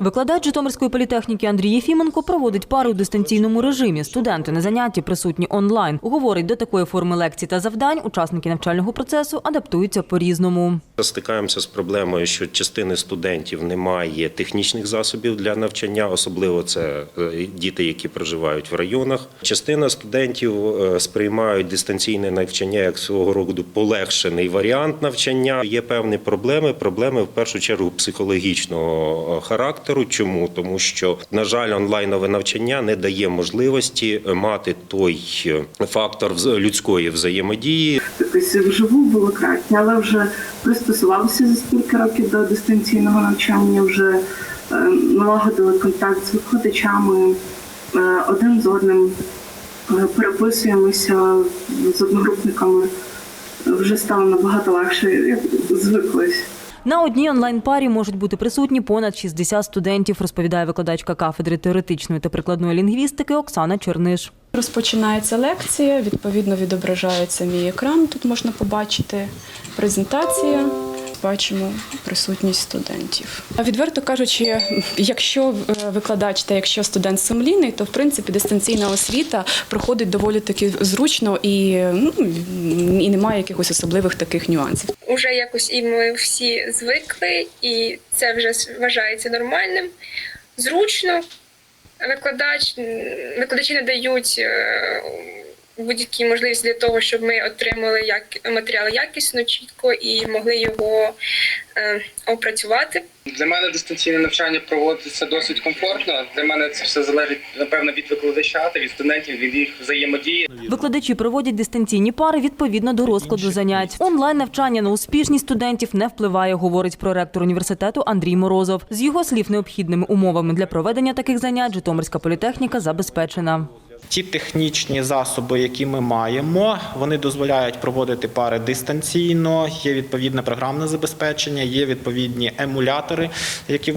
Викладач Житомирської політехніки Андрій Єфіменко проводить пари у дистанційному режимі. Студенти на занятті присутні онлайн. Говорить, до такої форми лекцій та завдань учасники навчального процесу адаптуються по-різному. Стикаємося з проблемою, що частини студентів немає технічних засобів для навчання, особливо це е, діти, які проживають в районах. Частина студентів е, сприймають дистанційне навчання як свого роду полегшений варіант навчання. Є певні проблеми. Проблеми в першу чергу психологічного е, характеру. Чому? Тому що, на жаль, онлайнове навчання не дає можливості мати той е, фактор людської взаємодії, якось вживу було краще, але вже пристосувалися за стільки років до дистанційного навчання, вже е, налагодили контакт з викладачами е, один з одним, е, переписуємося з одногрупниками. Вже стало набагато легше, як звиклись. На одній онлайн-парі можуть бути присутні понад 60 студентів, розповідає викладачка кафедри теоретичної та прикладної лінгвістики Оксана Черниш. Розпочинається лекція, відповідно відображається мій екран. Тут можна побачити презентація. Бачимо присутність студентів. А відверто кажучи, якщо е, викладач та якщо студент сумлінний, то в принципі дистанційна освіта проходить доволі таки зручно і, ну, і немає якихось особливих таких нюансів. Уже якось і ми всі звикли, і це вже вважається нормальним. Зручно. Викладач, викладачі надають е, будь-які можливості для того, щоб ми отримали як, матеріал якісно, чітко і могли його е, опрацювати. Для мене дистанційне навчання проводиться досить комфортно. Для мене це все залежить напевно від викладача та від студентів, від їх взаємодії. Викладачі проводять дистанційні пари відповідно до розкладу занять. Онлайн навчання на успішність студентів не впливає, говорить проректор університету Андрій Морозов. З його слів, необхідними умовами для проведення таких занять Житомирська політехніка забезпечена. Ті технічні засоби, які ми маємо, вони дозволяють проводити пари дистанційно. Є відповідне програмне забезпечення, є відповідні емулятори, які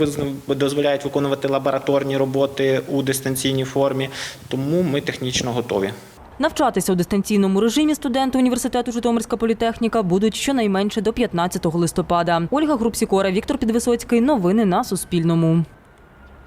дозволяють виконувати лабораторні роботи у дистанційній формі. Тому ми технічно готові. Навчатися у дистанційному режимі студенти університету Житомирська політехніка будуть щонайменше до 15 листопада. Ольга Групсікора, Віктор Підвисоцький. Новини на Суспільному.